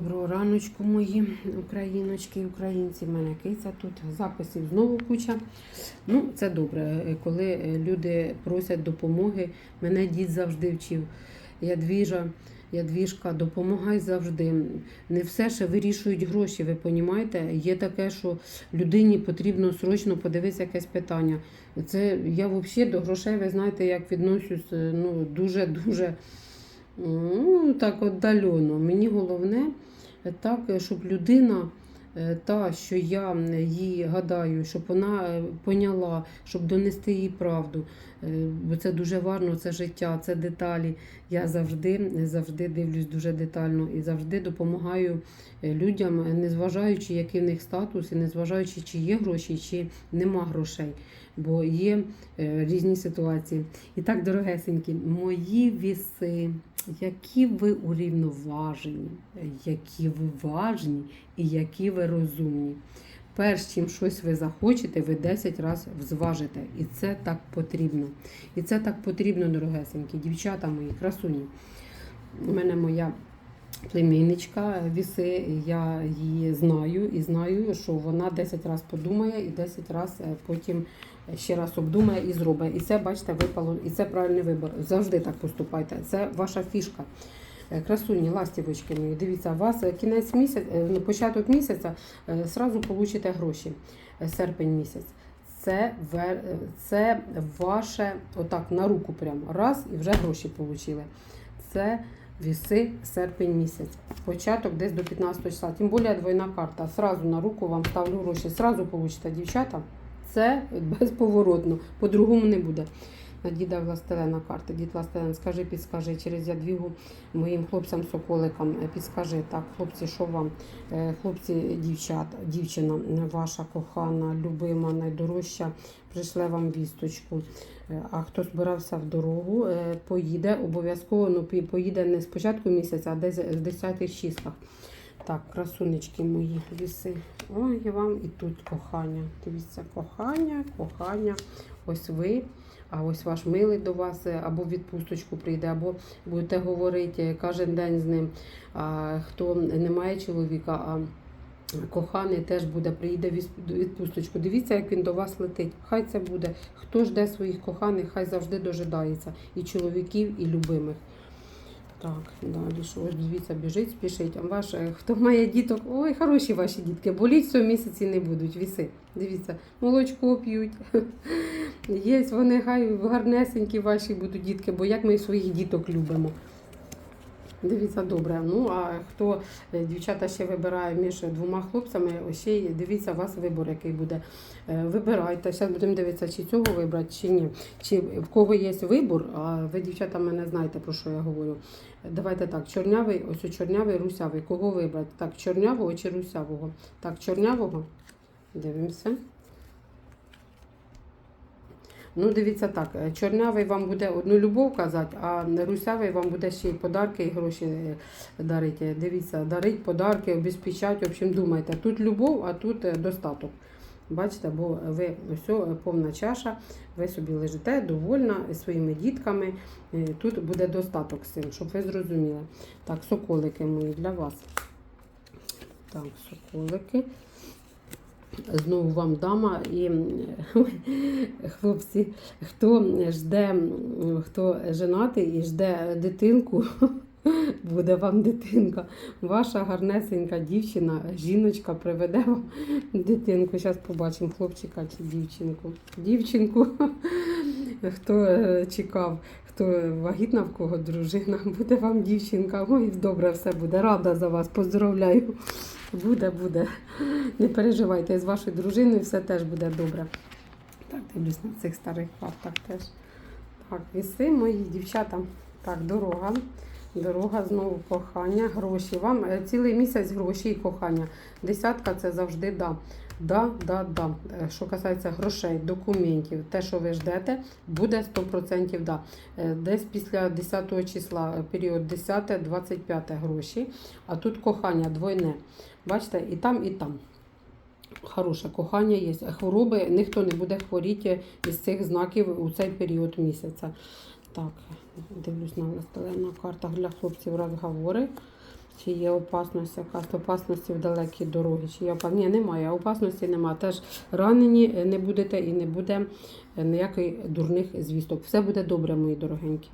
Доброго раночку, мої україночки і українці. В мене киця тут. Записів знову куча. Ну, це добре, коли люди просять допомоги. Мене дід завжди вчив. Ядвіжа, ядвіжка, допомагай завжди. Не все ще вирішують гроші, ви розумієте? Є таке, що людині потрібно срочно подивитися якесь питання. Це я взагалі до грошей, ви знаєте, як відношусь е, ну, дуже-дуже ну, так віддалено. Мені головне так, щоб людина, е, та, що я їй гадаю, щоб вона е, поняла, щоб донести їй правду. Е, Бо це дуже важливо, це життя, це деталі. Я завжди, завжди дивлюсь дуже детально і завжди допомагаю е, людям, незважаючи, який в них статус, і незважаючи, чи є гроші, чи нема грошей. Бо є е, різні ситуації. І так, дорогесенькі, мої віси, які ви урівноважені, які ви важні і які ви розумні. Перш чим щось ви захочете, ви 10 разів зважите. І це так потрібно. І це так потрібно, дорогесенькі, дівчата мої, красуні. У мене моя племінничка віси, я її знаю і знаю, що вона 10 разів подумає і 10 разів потім ще раз обдумає і зробить. І це, бачите, випало, і це правильний вибір. Завжди так поступайте. Це ваша фішка. Е, Красуні, ластівочки мої, дивіться, у вас е, кінець місяця, ну, початок місяця, е, сразу получите гроші. Е, Серпень місяць. Це, е, це ваше, отак, на руку прямо. Раз і вже гроші получили. Це віси серпень місяць. Початок десь до 15 числа. Тим більше двойна карта. Сразу на руку вам ставлю гроші. Сразу получите, дівчата. Це безповоротно. По-другому не буде. На діда властелена карта. Дід властелен, скажи, підскажи через ядвігу моїм хлопцям-соколикам. е, Підскажи так, хлопці, що вам? Е, Хлопці, дівчат, дівчина, е, ваша кохана, любима, найдорожча, прийшле вам вісточку. Е, А хто збирався в дорогу, е, поїде обов'язково, ну поїде не з початку місяця, а десь в 10-х числах. Так, красунечки мої віси. Ой, і вам і тут кохання. Дивіться, кохання, кохання. Ось ви, а ось ваш милий до вас е, або в відпусточку прийде, або будете говорити кожен день з ним. А, хто не має чоловіка, а коханий теж буде, приїде відпусточку. Дивіться, як він до вас летить. Хай це буде. Хто жде своїх коханих, хай завжди дожидається. І чоловіків, і любимих. Так, далі що ось дивіться, біжить, спішить. А ваш, е, хто має діток, ой, хороші ваші дітки, боліть цього місяці не будуть. Віси. Дивіться, молочко п'ють. Є, вони хай гарнесенькі ваші будуть дітки, бо як ми своїх діток любимо. Дивіться, добре. Ну, а хто е, дівчата ще вибирає між двома хлопцями, ось ще дивіться, у вас вибор, який буде. Е, Вибирайте. Зараз будемо дивитися, чи цього вибрати, чи ні. Чи в кого є вибор, а ви, дівчата, мене знаєте, про що я говорю. Давайте так, чорнявий, ось чорнявий, русявий. Кого вибрати? Так, чорнявого чи русявого? Так, чорнявого. Дивимося. Ну, дивіться так, е, чорнявий вам буде одну любов казати, а русявий вам буде ще й подарки і гроші е, дарити. Дивіться, дарить подарки, обезпечать, в общем, думайте. Тут любов, а тут е, достаток. Бачите, бо ви все повна чаша, ви собі лежите довольна своїми дітками. Е, Тут буде достаток з щоб ви зрозуміли. Так, соколики мої для вас. Так, соколики. Знову вам дама і хлопці, хто жде, хто женатий і жде дитинку, буде вам дитинка. Ваша гарнесенька дівчина, жіночка приведе вам дитинку. Зараз побачимо хлопчика чи дівчинку. Дівчинку, хто е, чекав, хто вагітна в кого дружина, буде вам дівчинка. Ой, добре все буде. Рада за вас. Поздравляю. Буде, буде. Не переживайте, з вашою дружиною все теж буде добре. Так, дивлюсь на цих старих картах теж. Так, віси мої дівчата. Так, дорога. Дорога знову кохання, гроші. Вам е, цілий місяць гроші і кохання. Десятка це завжди да. Да, да, да. Е, Що касається грошей, документів, те, що ви ждете, буде 100% да. Е, Десь після 10 числа, період 10-25 гроші, а тут кохання двойне. Бачите, і там, і там. Хороше кохання є. Хвороби ніхто не буде хворіти із цих знаків у цей період місяця. Так, дивлюсь на на картах для хлопців розговори. Чи є опасність якась, опасності в далекій дорогі, чи є. Ні, немає, опасності немає. Теж ранені не будете і не буде е, ніяких дурних звісток. Все буде добре, мої дорогенькі.